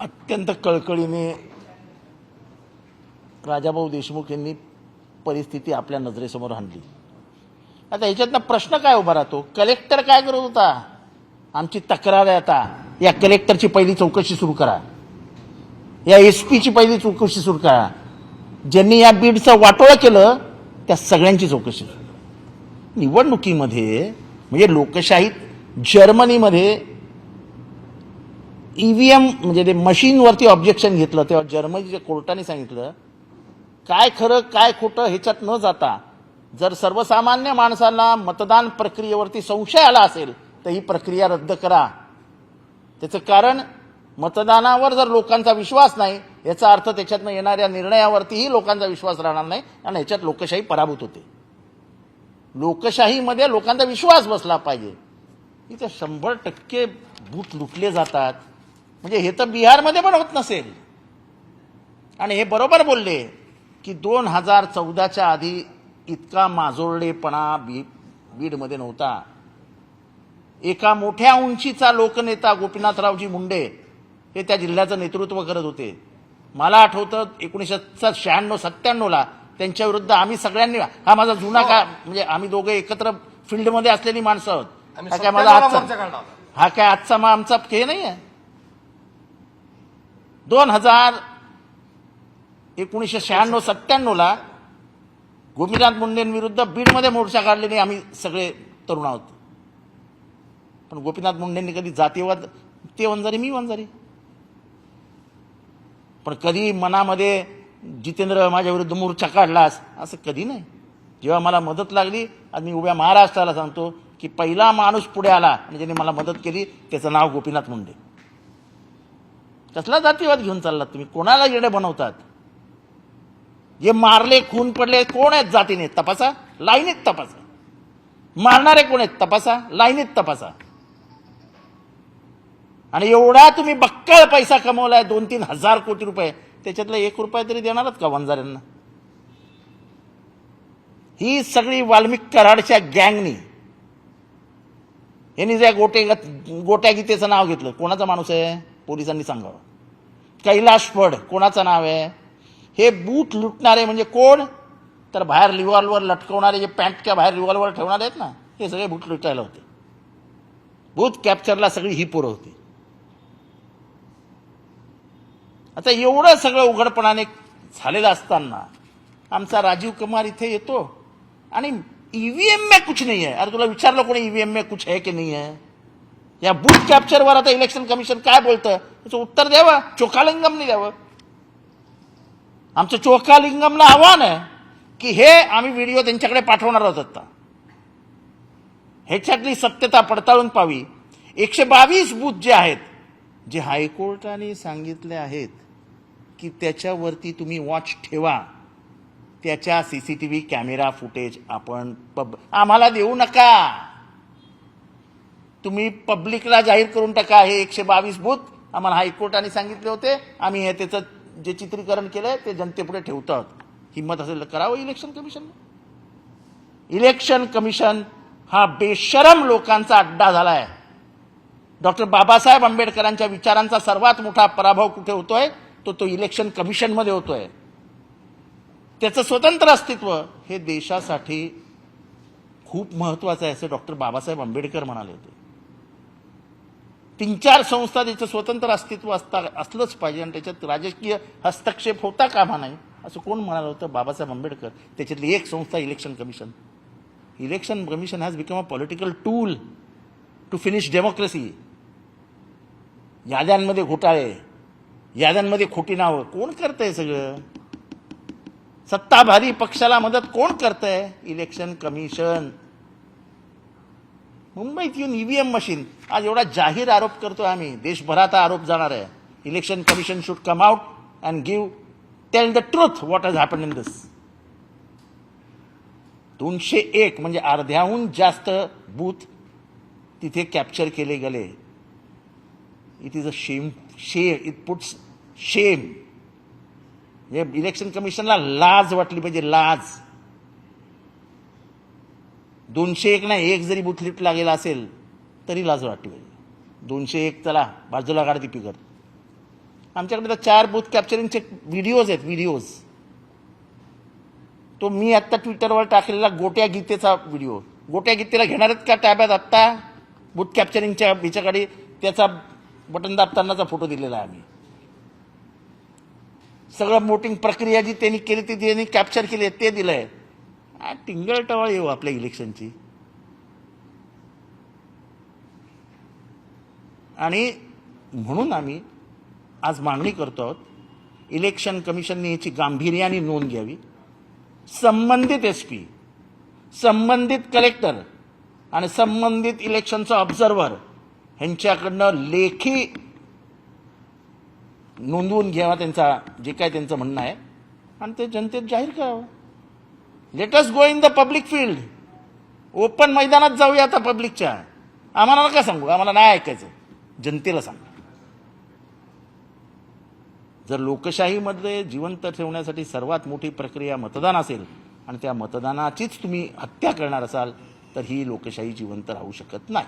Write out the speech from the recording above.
अत्यंत कळकळीने राजाभाऊ देशमुख यांनी परिस्थिती आपल्या नजरेसमोर आणली. आता ह्याच्यातनं प्रश्न काय उभा राहतो? कलेक्टर काय करत होता? आमची तक्रार आहे आता. या कलेक्टरची पहिली चौकशी सुरू करा. या एस पीची पहिली चौकशी सुरू करा. ज्यांनी या बीडचं वाटोळं केलं त्या सगळ्यांची चौकशी. करा. निवडणुकीमध्ये म्हणजे लोकशाहीत जर्मनीमध्ये ई व्ही एम म्हणजे ते मशीनवरती ऑब्जेक्शन घेतलं. तेव्हा जर्मनीच्या कोर्टाने सांगितलं काय खरं काय खोटं ह्याच्यात न जाता जर सर्वसामान्य माणसाला मतदान प्रक्रियेवरती संशय आला असेल तर ही प्रक्रिया रद्द करा. त्याचं कारण मतदानावर जर लोकांचा विश्वास नाही याचा अर्थ त्याच्यातनं येणाऱ्या निर्णयावरतीही लोकांचा विश्वास राहणार नाही आणि ह्याच्यात लोकशाही पराभूत होते. लोकशाहीमध्ये लोकांचा विश्वास बसला पाहिजे. इथे शंभर टक्के बूट लुटले जातात. म्हणजे हे तर बिहारमध्ये पण होत नसेल. आणि हे बरोबर बोलले की दोन हजार चौदाच्या आधी इतका माजोरडेपणा बी बीडमध्ये नव्हता. एका मोठ्या उंचीचा लोकनेता गोपीनाथरावजी मुंडे हे त्या जिल्ह्याचं नेतृत्व करत होते. मला आठवतं एकोणीसशे शहाण्णव सत्त्याण्णवला त्यांच्या विरुद्ध आम्ही सगळ्यांनी हा माझा जुना का म्हणजे आम्ही दोघे एकत्र फील्डमध्ये असलेली माणसं आहोत. हा काय माझा आजचा. हा काय आजचा मग आमचा हे नाही आहे दोन हजार एकोणीसशे शहाण्णव सत्त्याण्णवला गोपीनाथ मुंडेंविरुद्ध बीडमध्ये मोर्चा काढलेले आम्ही सगळे तरुण आहोत. पण गोपीनाथ मुंडेंनी कधी जातीवाद ते वंजारी मी वंजारी. पण कधी मनामध्ये जितेंद्र माझ्या विरुद्ध मोर्चा काढलास असं कधी नाही. जेव्हा मला मदत लागली आज मी उभ्या महाराष्ट्राला सांगतो की पहिला माणूस पुढे आला आणि ज्याने मला मदत केली त्याचं नाव गोपीनाथ मुंडे. कसला जातीवाद घेऊन चाललात तुम्ही. कोणाला येडे बनवतात? जे मारले खून पडले कोण आहेत जातीने? तपासा. लाईनीत तपासा. मारणारे कोण आहेत? तपासा. लाईनीत तपासा. आणि एवढा तुम्ही बक्कळ पैसा कमवलाय दोन तीन हजार कोटी रुपये त्याच्यातला एक रुपया तरी देणारच का वंजाऱ्यांना? ही सगळी वाल्मिक कराडच्या गँगनी. यांनी ज्या गोटे गोट्या गीतेचं नाव घेतलं. कोणाचा माणूस आहे? पोलिसांनी सांगावं. कैलाश फड कोणाचं नाव आहे? हे बूट लुटणारे म्हणजे कोण? तर बाहेर रिव्हॉल्वर लटकवणारे जे पॅन्टच्या बाहेर रिव्हॉल्वर ठेवणारे आहेत ना हे सगळे बूट लुटायला होते. बूथ कॅप्चरला सगळी ही पोरं होती. आता एवढं सगळं उघडपणाने झालेलं असताना आमचा राजीव कुमार इथे येतो आणि ईव्हीएम में कुछ नाही आहे. अरे तुला विचारलं कोणी ईव्हीएम में कुछ है की नाही आहे? या बूथ कॅप्चरवर आता इलेक्शन कमिशन काय बोलतं? त्याचं उत्तर द्यावं. चोखालिंगमने द्यावं. आमचं चोखालिंगमला आव्हान आहे की हे आम्ही व्हिडिओ त्यांच्याकडे पाठवणार आहोत आता. ह्याच्यातली सत्यता पडताळून पावी एकशे बावीस बूथ जे आहेत जे हायकोर्टाने सांगितले आहेत की त्याच्यावरती तुम्ही वॉच ठेवा. त्याच्या C C T V camera footage आपण पब आम्हाला देऊ नका. तुम्ही पब्लिकला जाहीर करून टाका हे एकशे बावीस बूथ आम्हाला हायकोर्टाने सांगितले होते. आम्ही हे त्याचं जे चित्रीकरण केलंय ते जनतेपुढे ठेवतो आहोत हिंमत असेल तर करावं इलेक्शन कमिशन इलेक्शन कमिशन हा बेशरम लोकांचा अड्डा झाला आहे डॉक्टर बाबासाहेब आंबेडकरांच्या विचारांचा सर्वात मोठा पराभव कुठे होतोय? तो तो इलेक्शन कमिशनमध्ये होतोय. त्याचं स्वतंत्र अस्तित्व हे देशासाठी खूप महत्वाचं आहे असं डॉक्टर बाबासाहेब आंबेडकर म्हणाले होते. तीन चार संस्था त्याचं स्वतंत्र अस्तित्व असता असलंच पाहिजे आणि त्याच्यात राजकीय हस्तक्षेप होता कामा नाही असं कोण म्हणालं होतं? बाबासाहेब आंबेडकर. त्याच्यातली एक संस्था election commission election commission has become a political tool to finish democracy याद्यांमध्ये घोटाळे याद्यांमध्ये खोटी नावं कोण करतंय सगळं? सत्ताधारी पक्षाला मदत कोण करतंय? इलेक्शन कमिशन मुंबईत येऊन ईव्हीएम मशीन. आज एवढा जाहीर आरोप करतोय आम्ही. देशभरात हा आरोप जाणार आहे. Election commission should come out and give tell the truth what has happen in this दोनशे एक म्हणजे अर्ध्याहून जास्त बूथ तिथे कॅप्चर केले गेले. इट इज अ शेम शे इट पुट्स शेम हे इलेक्शन कमिशनला लाज वाटली पाहिजे लाज. दोनशे एक नाही एक जरी बूथ लिफ्ट असेल तरी लाज वाटली पाहिजे दोनशे एक चला बाजूला काढ ती पिकर आमच्याकडे तर चार बूथ कॅप्चरिंगचे व्हिडिओज आहेत व्हिडिओज तो मी आत्ता ट्विटरवर टाकलेला गोट्या गीतेचा व्हिडिओ गोट्या गीतेला घेणार आहेत का ताब्यात आत्ता? बूथ कॅप्चरिंगच्या हिच्याकडे त्याचा बटन दाबतानाचा फोटो दिलेला आहे आम्ही. सगळं मोटिंग प्रक्रिया जी त्यांनी केली ती त्यांनी कॅप्चर केली आहे ते दिलं आहे टिंगल टवळ येऊ आपल्या इलेक्शनची? आणि म्हणून आम्ही आज मागणी करतो आहोत इलेक्शन कमिशनने याची गांभीर्याने नोंद घ्यावी. संबंधित एस पी संबंधित कलेक्टर आणि संबंधित इलेक्शनचा ऑब्झर्व्हर ह्यांच्याकडनं लेखी नोंदवून घ्यावा त्यांचा जे काय त्यांचं म्हणणं आहे. आणि ते जनतेत जाहीर करावं. Let us go in the public field open मैदानात जाऊया आता पब्लिकच्या आम्हाला नका सांगू आम्हाला नाही ऐकायचं. जनतेला सांगा. जर लोकशाहीमध्ये जिवंत ठेवण्यासाठी सर्वात मोठी प्रक्रिया मतदान असेल आणि त्या मतदानाचीच तुम्ही हत्या करणार असाल तर ही लोकशाही जिवंत राहू शकत नाही.